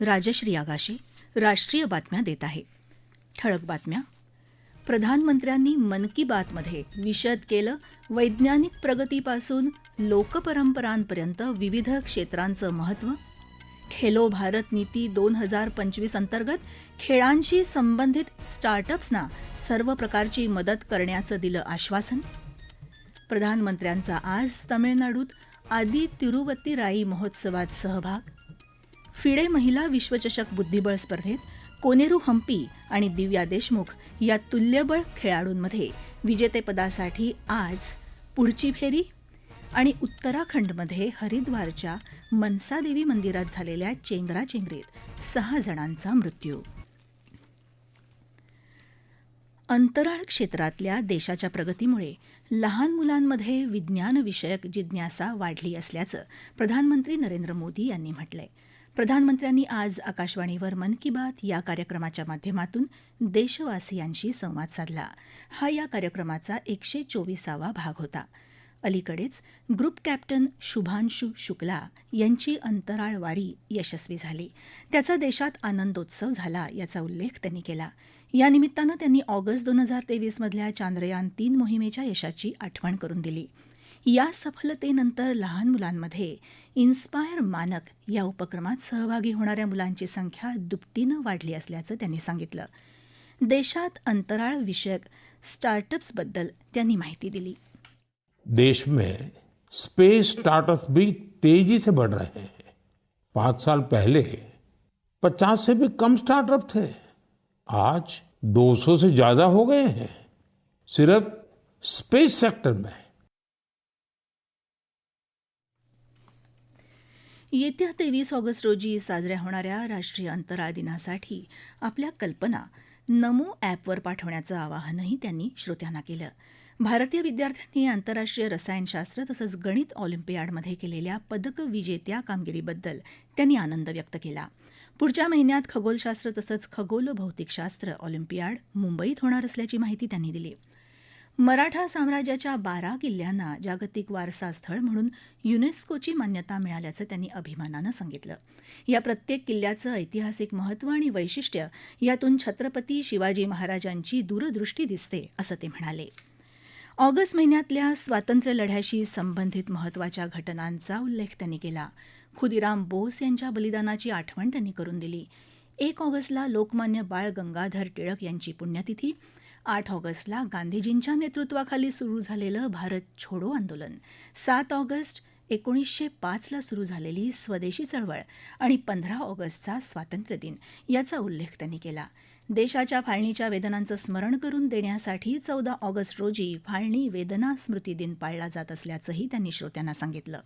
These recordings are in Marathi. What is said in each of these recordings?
राजश्री आगाशे राष्ट्रीय बातम्या देत आहे. ठळक बातम्या. प्रधानमंत्र्यांनी मन की बातमध्ये विशद केलं. वैज्ञानिक प्रगतीपासून लोकपरंपरांपर्यंत विविध क्षेत्रांचं महत्त्व. खेलो भारत नीती दोन हजार पंचवीस अंतर्गत खेळांशी संबंधित स्टार्टअप्सना सर्व प्रकारची मदत करण्याचं दिलं आश्वासन. प्रधानमंत्र्यांचा आज तमिळनाडूत आदी तिरुवत्तीराई महोत्सवात सहभाग. फिडे महिला विश्वचषक बुद्धिबळ स्पर्धेत कोनेरू हम्पी आणि दिव्या देशमुख या तुल्यबळ खेळाडूंमध्ये विजेतेपदासाठी आज पुढची फेरी आणि उत्तराखंडमध्ये हरिद्वारच्या मनसादेवी मंदिरात झालेल्या चेंगराचेंगरीत सहा जणांचा मृत्यू. अंतराळ क्षेत्रातल्या देशाच्या प्रगतीमुळे लहान मुलांमध्ये विज्ञानविषयक जिज्ञासा वाढली असल्याचं प्रधानमंत्री नरेंद्र मोदी यांनी म्हटलंय. प्रधानमंत्र्यांनी आज आकाशवाणीवर मन की बात या कार्यक्रमाच्या माध्यमातून देशवासियांशी संवाद साधला. हा या कार्यक्रमाचा एकशे चोवीसावा भाग होता. अलीकडेच ग्रुप कॅप्टन शुभांशु शुक्ला यांची अंतराळ वारी यशस्वी झाली. त्याचा देशात आनंदोत्सव झाला याचा उल्लेख त्यांनी केला. या निमित्तानं त्यांनी ऑगस्ट दोन हजार तेवीसमधल्या चांद्रयान तीन मोहिमेच्या यशाची आठवण करून दिली. या सफलतेनंतर लहान मुलांमध्ये इन्स्पायर मानक या उपक्रमात सहभागी होणाऱ्या मुलांची संख्या दुपटीनं वाढली असल्याचं त्यांनी सांगितलं. देशात अंतराळ विषयक स्टार्टअप्सबद्दल त्यांनी माहिती दिली. देश में स्पेस स्टार्टअप भी तेजी से बढ़ रहे हैं। पांच साल पहले 50 से भी कम स्टार्टअप थे। आज 200 से ज्यादा हो गए हैं। सिर्फ स्पेस सेक्टर में येत्या तेवीस ऑगस्ट रोजी साजऱ्या होणाऱ्या राष्ट्रीय अंतराळ दिनासाठी आपल्या कल्पना नमो ॲपवर पाठवण्याचं आवाहनही त्यांनी श्रोत्यांना केलं. भारतीय विद्यार्थ्यांनी आंतरराष्ट्रीय रसायनशास्त्र तसंच गणित ऑलिम्पियाडमध्ये केलेल्या पदक विजेत्या कामगिरीबद्दल त्यांनी आनंद व्यक्त केला. पुढच्या महिन्यात खगोलशास्त्र तसंच खगोल भौतिकशास्त्र ऑलिम्पियाड मुंबईत होणार असल्याची माहिती त्यांनी दिली. मराठा साम्राज्याच्या बारा किल्ल्यांना जागतिक वारसा स्थळ म्हणून युनेस्कोची मान्यता मिळाल्याचं त्यांनी अभिमानानं सांगितलं. या प्रत्येक किल्ल्याचं ऐतिहासिक महत्त्व आणि वैशिष्ट्य यातून छत्रपती शिवाजी महाराजांची दूरदृष्टी दिसते असं ते म्हणाले. ऑगस्ट महिन्यातल्या स्वातंत्र्य लढ्याशी संबंधित महत्त्वाच्या घटनांचा उल्लेख त्यांनी केला. खुदिराम बोस यांच्या बलिदानाची आठवण त्यांनी करून दिली. एक ऑगस्टला लोकमान्य बाळ गंगाधर टिळक यांची पुण्यतिथी आठ ऑगस्टला गांधीजींच्या नेतृत्वाखाली सुरू झालेलं भारत छोडो आंदोलन. सात ऑगस्ट एकोणीसशे पाचला सुरू झालेली स्वदेशी चळवळ आणि पंधरा ऑगस्टचा स्वातंत्र्य दिन याचा उल्लेख त्यांनी केला. देशाच्या फाळणीच्या वेदनांचं स्मरण करून देण्यासाठी चौदा ऑगस्ट रोजी फाळणी वेदना स्मृती दिन पाळला जात असल्याचंही त्यांनी श्रोत्यांना सांगितलं.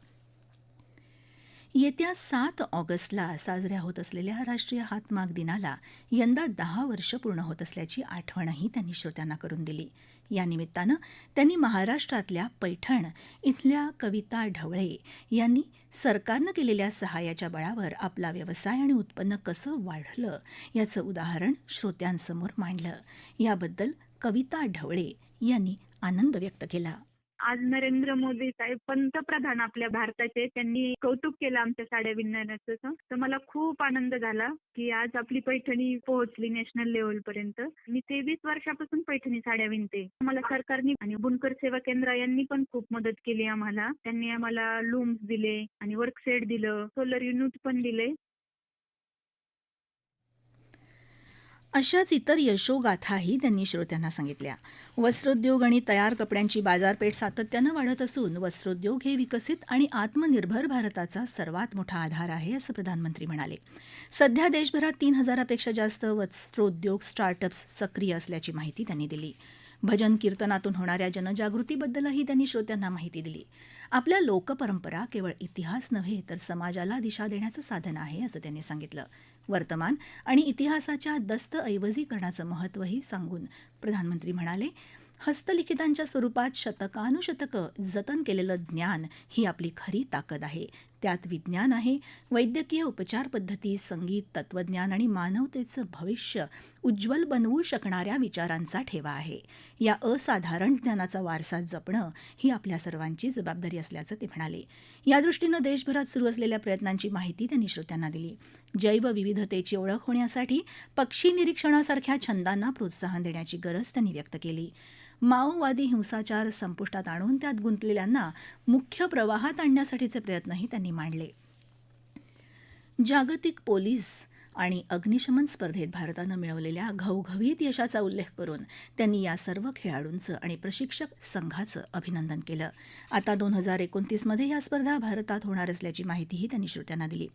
येत्या सात ऑगस्टला साजऱ्या होत असलेल्या राष्ट्रीय हातमाग दिनाला यंदा दहा वर्ष पूर्ण होत असल्याची आठवणही त्यांनी श्रोत्यांना करून दिली. या निमित्तानं त्यांनी महाराष्ट्रातल्या पैठण इथल्या कविता ढवळे यांनी सरकारनं केलेल्या सहाय्याच्या बळावर आपला व्यवसाय आणि उत्पन्न कसं वाढलं याचं उदाहरण श्रोत्यांसमोर मांडलं. याबद्दल कविता ढवळे यांनी आनंद व्यक्त केला. आज नरेंद्र मोदी साहेब पंतप्रधान आपल्या भारताचे त्यांनी कौतुक केलं आमच्या साड्या विणण्याचं तर मला खूप आनंद झाला की आज आपली पैठणी पोहोचली नॅशनल लेवल पर्यंत. मी तेवीस वर्षापासून पैठणी साड्या विणते. मला सरकारने आणि बुनकर सेवा केंद्र यांनी पण खूप मदत केली आम्हाला. त्यांनी आम्हाला लूम्स दिले आणि वर्कसेट दिलं सोलर युनिट पण दिले. अशाच इतर यशोगाथाही त्यांनी श्रोत्यांना सांगितल्या. वस्त्रोद्योग आणि तयार कपड्यांची बाजारपेठ सातत्यानं वाढत असून वस्त्रोद्योग हे विकसित आणि आत्मनिर्भर भारताचा सर्वात मोठा आधार आहे असं प्रधानमंत्री म्हणाले. सध्या देशभरात तीन हजारापेक्षा जास्त वस्त्रोद्योग स्टार्टअप्स सक्रिय असल्याची माहिती त्यांनी दिली. भजन कीर्तनातून होणाऱ्या जनजागृतीबद्दलही त्यांनी श्रोत्यांना माहिती दिली. आपल्या लोकपरंपरा केवळ इतिहास नव्हे तर समाजाला दिशा देण्याचं साधन आहे असं त्यांनी सांगितलं. वर्तमान आणि इतिहासाच्या दस्तऐवजीकरणाचं महत्त्वही सांगून प्रधानमंत्री म्हणाले हस्तलिखितांच्या स्वरूपात शतकानुशतकं जतन केलेलं ज्ञान ही आपली खरी ताकद आहे. त्यात विज्ञान आहे वैद्यकीय उपचार पद्धती संगीत तत्वज्ञान आणि मानवतेचं भविष्य उज्ज्वल बनवू शकणाऱ्या विचारांचा ठेवा आहे. या असाधारण ज्ञानाचा वारसा जपणं ही आपल्या सर्वांची जबाबदारी असल्याचं ते म्हणाले. या दृष्टीनं देशभरात सुरू असलेल्या प्रयत्नांची माहिती त्यांनी श्रोत्यांना दिली. जैवविविधतेची ओळख होण्यासाठी पक्षी निरीक्षणासारख्या छंदांना प्रोत्साहन देण्याची गरज त्यांनी व्यक्त केली. माओवादी हिंसाचार संपुष्टात आणून त्यात गुंतलेल्यांना मुख्य प्रवाहात आणण्यासाठीचे प्रयत्नही त्यांनी मांडले. जागतिक पोलीस आणि अग्निशमन स्पर्धेत भारतानं मिळवलेल्या घवघवीत यशाचा उल्लेख करून त्यांनी या सर्व खेळाडूंचं आणि प्रशिक्षक संघाचं अभिनंदन केलं. आता दोन हजार एकोणतीसमध्ये या स्पर्धा भारतात होणार असल्याची माहितीही त्यांनी श्रोत्यांना दिली.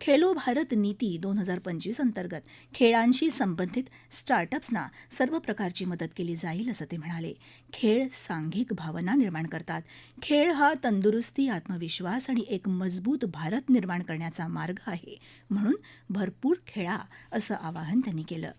खेलो भारत नीती दोन हजार पंचवीस अंतर्गत खेळांशी संबंधित स्टार्टअप्सना सर्व प्रकारची मदत केली जाईल असं ते म्हणाले. खेळ सांघिक भावना निर्माण करतात. खेळ हा तंदुरुस्ती आत्मविश्वास आणि एक मजबूत भारत निर्माण करण्याचा मार्ग आहे म्हणून भरपूर खेळा असं आवाहन त्यांनी केलं.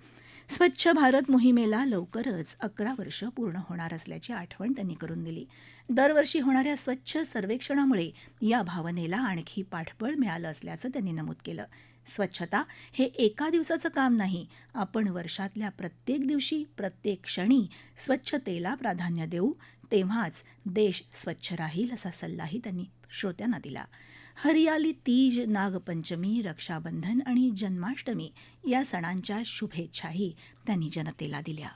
स्वच्छ भारत मोहिमेला लवकरच अकरा वर्ष पूर्ण होणार असल्याची आठवण त्यांनी करून दिली. दरवर्षी होणाऱ्या स्वच्छ सर्वेक्षणामुळे या भावनेला आणखी पाठबळ मिळालं असल्याचं त्यांनी नमूद केलं. स्वच्छता हे एका दिवसाचं काम नाही आपण वर्षातल्या प्रत्येक दिवशी प्रत्येक क्षणी स्वच्छतेला प्राधान्य देऊ तेव्हाच देश स्वच्छ राहील असा सल्लाही त्यांनी श्रोत्यांना दिला. हरियाली तीज नागपंचमी रक्षाबंधन आणि जन्माष्टमी या सणांच्या शुभेच्छाही त्यांनी जनतेला दिल्या.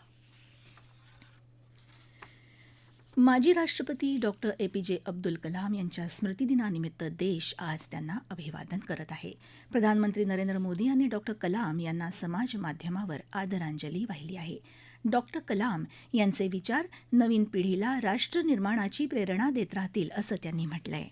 माजी राष्ट्रपती डॉक्टर ए पी जे अब्दुल कलाम यांच्या स्मृतिदिनानिमित्त देश आज त्यांना अभिवादन करत आहे. प्रधानमंत्री नरेंद्र मोदी यांनी डॉक्टर कलाम यांना समाज माध्यमावर आदरांजली वाहिली आहे. डॉक्टर कलाम यांचे विचार नवीन पिढीला राष्ट्रनिर्माणाची प्रेरणा देत राहतील असं त्यांनी म्हटलंय.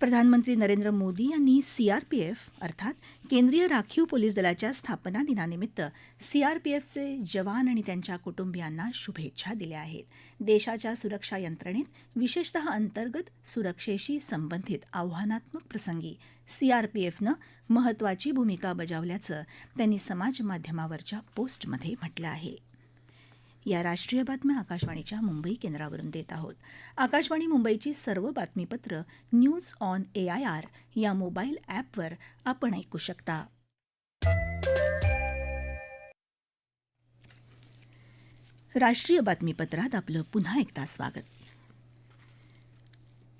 प्रधानमंत्री नरेंद्र मोदी यांनी सीआरपीएफ अर्थात केंद्रीय राखीव पोलीस दलाच्या स्थापना दिनानिमित्त सीआरपीएफचे जवान आणि त्यांच्या कुटुंबियांना शुभेच्छा दिल्या आहेत. देशाच्या सुरक्षा यंत्रणेत विशेषतः अंतर्गत सुरक्षेशी संबंधित आव्हानात्मक प्रसंगी सीआरपीएफनं महत्वाची भूमिका बजावल्याचं त्यांनी समाजमाध्यमावरच्या पोस्टमध्ये म्हटलं आहे. या राष्ट्रीय बातम्या आकाशवाणीच्या मुंबई केंद्रावरून देत आहोत. आकाशवाणी मुंबईची सर्व बातमीपत्र news on A I R या मोबाईल ॲपवर आपण ऐकू शकता. राष्ट्रीय बातमीपत्रात आपलं पुन्हा एकदा स्वागत.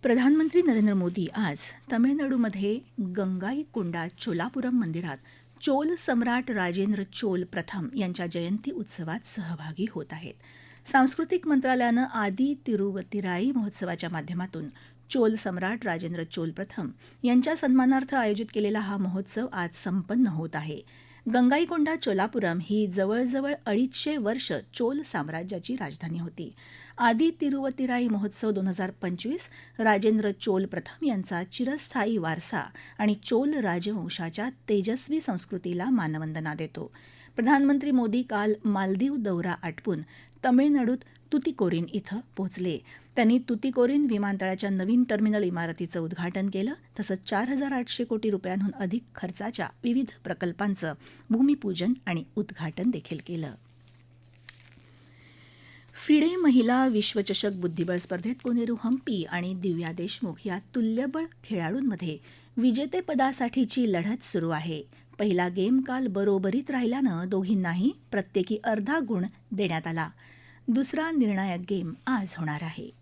प्रधानमंत्री नरेंद्र मोदी आज तमिळनाडूमध्ये गंगाईकोंडा चोलापुरम मंदिरात चोल सम्राट राजेंद्र चोल प्रथम यांच्या जयंती उत्सवात सहभागी होत आहेत. सांस्कृतिक मंत्रालयानं आदी तिरुवतिराई महोत्सवाच्या माध्यमातून चोल सम्राट राजेंद्र चोल प्रथम यांच्या सन्मानार्थ आयोजित केलेला हा महोत्सव आज संपन्न होत आहे. गंगाईकोंडा चोलापुरम ही जवळजवळ अडीचशे वर्ष चोल साम्राज्याची राजधानी होती. आदि तिरुवतिराई महोत्सव दोन हजार पंचवीस राजेंद्र चोल प्रथम यांचा चिरस्थायी वारसा आणि चोल राजवंशाच्या तेजस्वी संस्कृतीला मानवंदना देतो. प्रधानमंत्री मोदी काल मालदीव दौरा आटपून तमिळनाडूत तुतिकोरीन इथं पोहोचले. त्यांनी तुतिकोरीन विमानतळाच्या नवीन टर्मिनल इमारतीचं उद्घाटन केलं तसंच चार हजार आठशे कोटी रुपयांहून अधिक खर्चाच्या विविध प्रकल्पांचं भूमिपूजन आणि उद्घाटन देखील केलं. फिडे महिला विश्वचषक बुद्धिबळ स्पर्धेत कोनेरू हम्पी आणि दिव्या देशमुख या तुल्यबळ खेळाडूंमध्ये विजेतेपदासाठीची लढत सुरू आहे. पहिला गेम काल बरोबरीत राहिल्यानं दोघींनाही प्रत्येकी अर्धा गुण देण्यात आला. दुसरा निर्णायक गेम आज होणार आहे.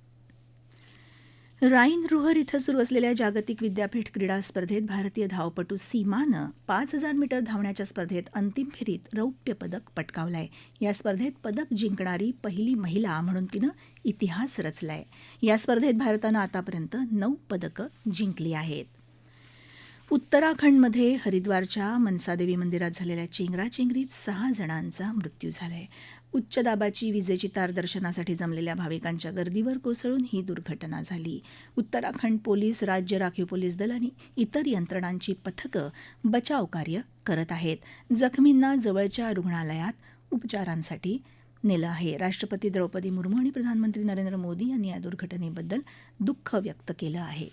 राईन रुहर इथं सुरू असलेल्या जागतिक विद्यापीठ क्रीडा स्पर्धेत भारतीय धावपटू सीमानं पाच हजार मीटर धावण्याच्या स्पर्धेत अंतिम फेरीत रौप्य पदक पटकावलंय. या स्पर्धेत पदक जिंकणारी पहिली महिला म्हणून तिनं इतिहास रचलाय. या स्पर्धेत भारतानं आतापर्यंत नऊ पदकं जिंकली आहेत. उत्तराखंडमध्ये हरिद्वारच्या मनसादेवी मंदिरात झालेल्या चेंगराचेंगरीत सहा जणांचा मृत्यू झालाय. उच्च दाबाची विजेची तार दर्शनासाठी जमलेल्या भाविकांच्या गर्दीवर कोसळून ही दुर्घटना झाली. उत्तराखंड पोलीस राज्य राखीव पोलीस दल आणि इतर यंत्रणांची पथकं बचाव कार्य करत आहेत. जखमींना जवळच्या रुग्णालयात उपचारांसाठी नेलं आहे. राष्ट्रपती द्रौपदी मुर्मू आणि प्रधानमंत्री नरेंद्र मोदी यांनी या दुर्घटनेबद्दल दुःख व्यक्त केलं आहे.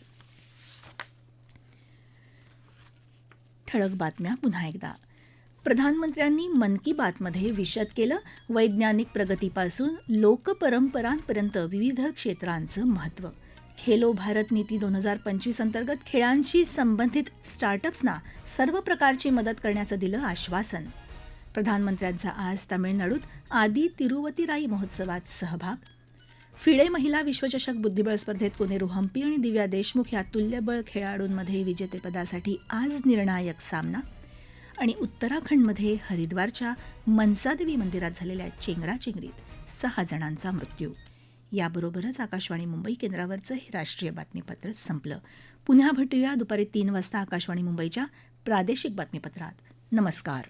ठळक बातम्या पुन्हा एकदा. प्रधानमंत्र्यांनी मन की बातमध्ये विशद केलं. वैज्ञानिक प्रगतीपासून लोकपरंपरांपर्यंत विविध क्षेत्रांचं महत्त्व. खेलो भारत नीती दोन हजार पंचवीस अंतर्गत खेळांशी संबंधित स्टार्टअप्सना सर्व प्रकारची मदत करण्याचं दिलं आश्वासन. प्रधानमंत्र्यांचा आज तामिळनाडूत आदी तिरुवतीराई महोत्सवात सहभाग. फिडे महिला विश्वचषक बुद्धिबळ स्पर्धेत कोनेरू हम्पी आणि दिव्या देशमुख या तुल्यबळ खेळाडूंमध्ये विजेतेपदासाठी आज निर्णायक सामना. आणि उत्तराखंडमध्ये हरिद्वारच्या मनसादेवी मंदिरात झालेल्या चेंगराचेंगरीत सहा जणांचा मृत्यू. याबरोबरच आकाशवाणी मुंबई केंद्रावरचं हे राष्ट्रीय बातमीपत्र संपलं. पुन्हा भेटूया दुपारी तीन वाजता आकाशवाणी मुंबईच्या प्रादेशिक बातमीपत्रात. नमस्कार.